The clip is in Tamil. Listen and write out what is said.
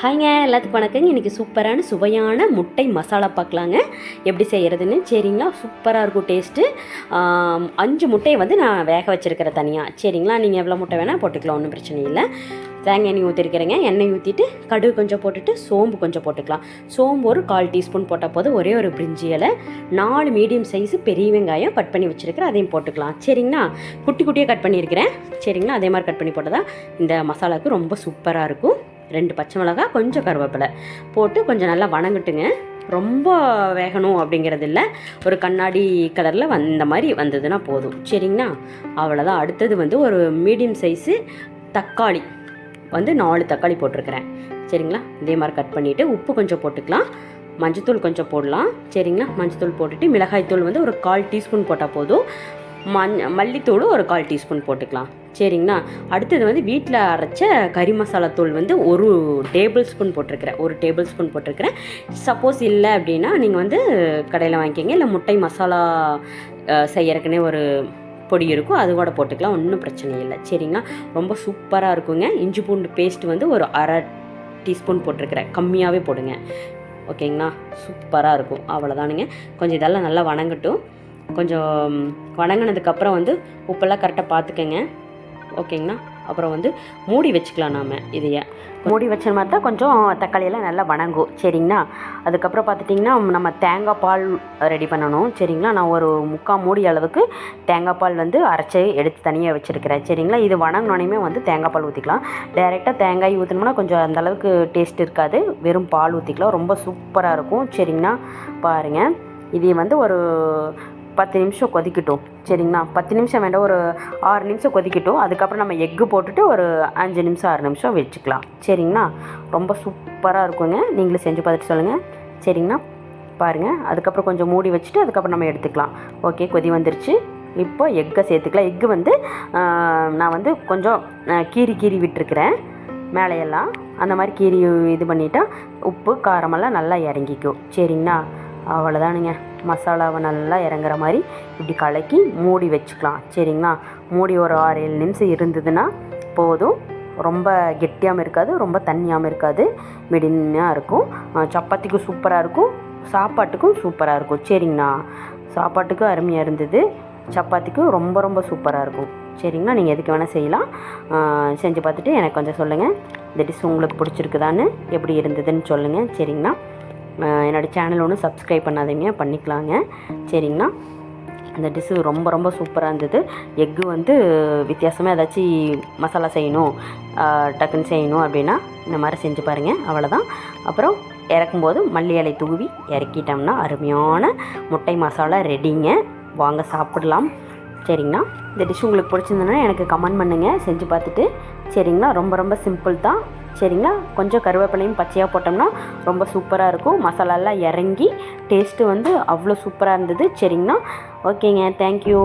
ஹாய்ங்க எல்லாத்துக்கும் வணக்கங்க. இன்றைக்கி சூப்பரான சுவையான முட்டை மசாலா பார்க்கலாங்க. எப்படி செய்கிறதுன்னு சரிங்களா? சூப்பராக இருக்கும் டேஸ்ட்டு. அஞ்சு முட்டையை வந்து நான் வேக வச்சுருக்கிறேன் தனியாக சரிங்களா? நீங்கள் எவ்வளோ முட்டை வேணால் போட்டுக்கலாம் ஒன்றும் பிரச்சனை இல்லை. தேங்காய் எண்ணெய் ஊற்றிருக்கிறேங்க எண்ணெய் ஊற்றிட்டு கடுகு கொஞ்சம் போட்டுட்டு சோம்பு கொஞ்சம் போட்டுக்கலாம். சோம்பு ஒரு கால் டீஸ்பூன் போட்டால் போதும். ஒரே ஒரு பிரிஞ்சி இலை. நாலு மீடியம் சைஸு பெரிய வெங்காயம் கட் பண்ணி வச்சுருக்கிறேன். அதையும் போட்டுக்கலாம். சரிங்களா? குட்டி குட்டியாக கட் பண்ணியிருக்கிறேன். சரிங்களா? அதே மாதிரி கட் பண்ணி போட்டதான் இந்த மசாலாவுக்கு ரொம்ப சூப்பராக இருக்கும். ரெண்டு பச்சை மிளகாய் கொஞ்சம் கருவேப்பிலை போட்டு கொஞ்சம் நல்லா வணங்கட்டுங்க. ரொம்ப வேகணும் அப்படிங்கிறது இல்லை ஒரு கண்ணாடி கலரில் வந்த மாதிரி வந்ததுன்னா போதும். சரிங்களா? அவ்வளோதான் அடுத்தது வந்து ஒரு மீடியம் சைஸு தக்காளி. வந்து நாலு தக்காளி போட்டிருக்கிறேன். சரிங்களா? இதே மாதிரி கட் பண்ணிவிட்டு உப்பு கொஞ்சம் போட்டுக்கலாம். மஞ்சத்தூள் கொஞ்சம் போடலாம். சரிங்களா? மஞ்சத்தூள் போட்டுட்டு மிளகாய்த்தூள் வந்து ஒரு கால் டீஸ்பூன் போட்டால் போதும். மஞ் மல்லித்தூளும் ஒரு கால் டீஸ்பூன் போட்டுக்கலாம். சரிங்களா? அடுத்தது வந்து வீட்டில் அரைச்ச கறி மசாலா தூள் வந்து ஒரு டேபிள் ஸ்பூன் போட்டிருக்கிறேன். ஒரு டேபிள் ஸ்பூன் போட்டிருக்கிறேன். சப்போஸ் இல்லை அப்படின்னா நீங்கள் வந்து கடையில் வாங்கிக்கிங்க. இல்லை முட்டை மசாலா செய்யறக்குன்னே ஒரு பொடி இருக்கும். அது கூட போட்டுக்கலாம். ஒன்றும் பிரச்சனை இல்லை. சரிங்களா? ரொம்ப சூப்பராக இருக்குங்க. இஞ்சி பூண்டு பேஸ்ட் வந்து ஒரு அரை டீஸ்பூன் போட்டிருக்கிறேன். கம்மியாகவே போடுங்க. ஓகேங்களா? சூப்பராக இருக்கும். அவ்வளோதானுங்க கொஞ்சம் இதெல்லாம் நல்லா வணங்கட்டும். கொஞ்சம் வணங்கினதுக்கப்புறம் வந்து உப்பெல்லாம் கரெக்டாக பார்த்துக்கங்க. ஓகேங்களா? அப்புறம் வந்து மூடி வச்சுக்கலாம் நாம் இதையே. மூடி வச்ச மாதிரி தான் கொஞ்சம் தக்காளியெல்லாம் நல்லா வணங்கும். சரிங்களா? அதுக்கப்புறம் பார்த்துட்டிங்கன்னா நம்ம தேங்காய் பால் ரெடி பண்ணணும். சரிங்களா? நான் ஒரு முக்கால் மூடி அளவுக்கு தேங்காய் பால் வந்து அரைச்சி எடுத்து தனியாக வச்சுருக்கிறேன். சரிங்களா? இது வணங்கினோனையுமே வந்து தேங்காய் பால் ஊற்றிக்கலாம் டைரெக்டாக தேங்காய் ஊற்றினோம்னா கொஞ்சம் அந்த அளவுக்கு டேஸ்ட் இருக்காது. வெறும் பால் ஊற்றிக்கலாம் ரொம்ப சூப்பராக இருக்கும். சரிங்களா? பாருங்கள் இது வந்து ஒரு பத்து நிமிஷம் கொதிக்கட்டும். சரிங்களா? பத்து நிமிஷம் வேண்டாம் ஒரு ஆறு நிமிஷம் கொதிக்கட்டும். அதுக்கப்புறம் நம்ம எக்கு போட்டுட்டு ஒரு அஞ்சு நிமிஷம் ஆறு நிமிஷம் வச்சுக்கலாம். சரிங்களா? ரொம்ப சூப்பராக இருக்குங்க. நீங்களும் செஞ்சு பார்த்துட்டு சொல்லுங்கள் சரிங்களா? பாருங்கள் அதுக்கப்புறம் கொஞ்சம் மூடி வச்சுட்டு அதுக்கப்புறம் நம்ம எடுத்துக்கலாம். ஓகே கொதி வந்துருச்சு. இப்போ எக்கை சேர்த்துக்கலாம். எக்கு வந்து நான் வந்து கொஞ்சம் கீறி கீறி விட்டுருக்குறேன். மேலையெல்லாம் அந்த மாதிரி கீறி இது பண்ணிட்டா உப்பு காரமெல்லாம் நல்லா இறங்கிக்கும். சரிங்களா? அவ்வளோதானுங்க மசாலாவை நல்லா இறங்குற மாதிரி இப்படி கலக்கி மூடி வச்சுக்கலாம். சரிங்களா? மூடி ஒரு ஆறு ஏழு நிமிஷம் இருந்ததுன்னா போதும். ரொம்ப கெட்டியாகவும் இருக்காது ரொம்ப தண்ணியாகவும் இருக்காது. மிடினாக இருக்கும். சப்பாத்திக்கும் சூப்பராக இருக்கும். சாப்பாட்டுக்கும் சூப்பராக இருக்கும். சரிங்கண்ணா சாப்பாட்டுக்கும் அருமையாக இருந்தது. சப்பாத்திக்கும் ரொம்ப ரொம்ப சூப்பராக இருக்கும். சரிங்களா? நீங்கள் எதுக்கு வேணால் செய்யலாம். செஞ்சு பார்த்துட்டு எனக்கு கொஞ்சம் சொல்லுங்கள் இந்த டிஷ் உங்களுக்கு பிடிச்சிருக்குதான்னு எப்படி இருந்ததுன்னு சொல்லுங்கள் சரிங்களா? என்னோடய சேனல் ஒன்று சப்ஸ்கிரைப் பண்ணாதீங்க பண்ணிக்கலாங்க. சரிங்கண்ணா அந்த டிஷ்ஷு ரொம்ப ரொம்ப சூப்பராக இருந்தது. எக்கு வந்து வித்தியாசமாக ஏதாச்சும் மசாலா செய்யணும் டக்குன்னு செய்யணும் அப்படின்னா இந்த மாதிரி செஞ்சு பாருங்கள் அவ்வளோதான் அப்புறம் இறக்கும்போது மல்லி இலை தூவி இறக்கிட்டோம்னா அருமையான முட்டை மசாலா ரெடிங்க வாங்க சாப்பிடலாம். சரிங்களா இந்த டிஷ் உங்களுக்கு பிடிச்சிருந்ததுன்னா எனக்கு கமெண்ட் பண்ணுங்கள் செஞ்சு பார்த்துட்டு. சரிங்களா? ரொம்ப ரொம்ப சிம்பிள் தான். சரிங்களா? கொஞ்சம் கருவேப்பிலையும் பச்சையாக போட்டோம்னா ரொம்ப சூப்பராக இருக்கும். மசாலாலாம் இறங்கி டேஸ்ட்டு வந்து அவ்வளோ சூப்பராக இருந்தது. சரிங்களா? ஓகேங்க தேங்க்யூ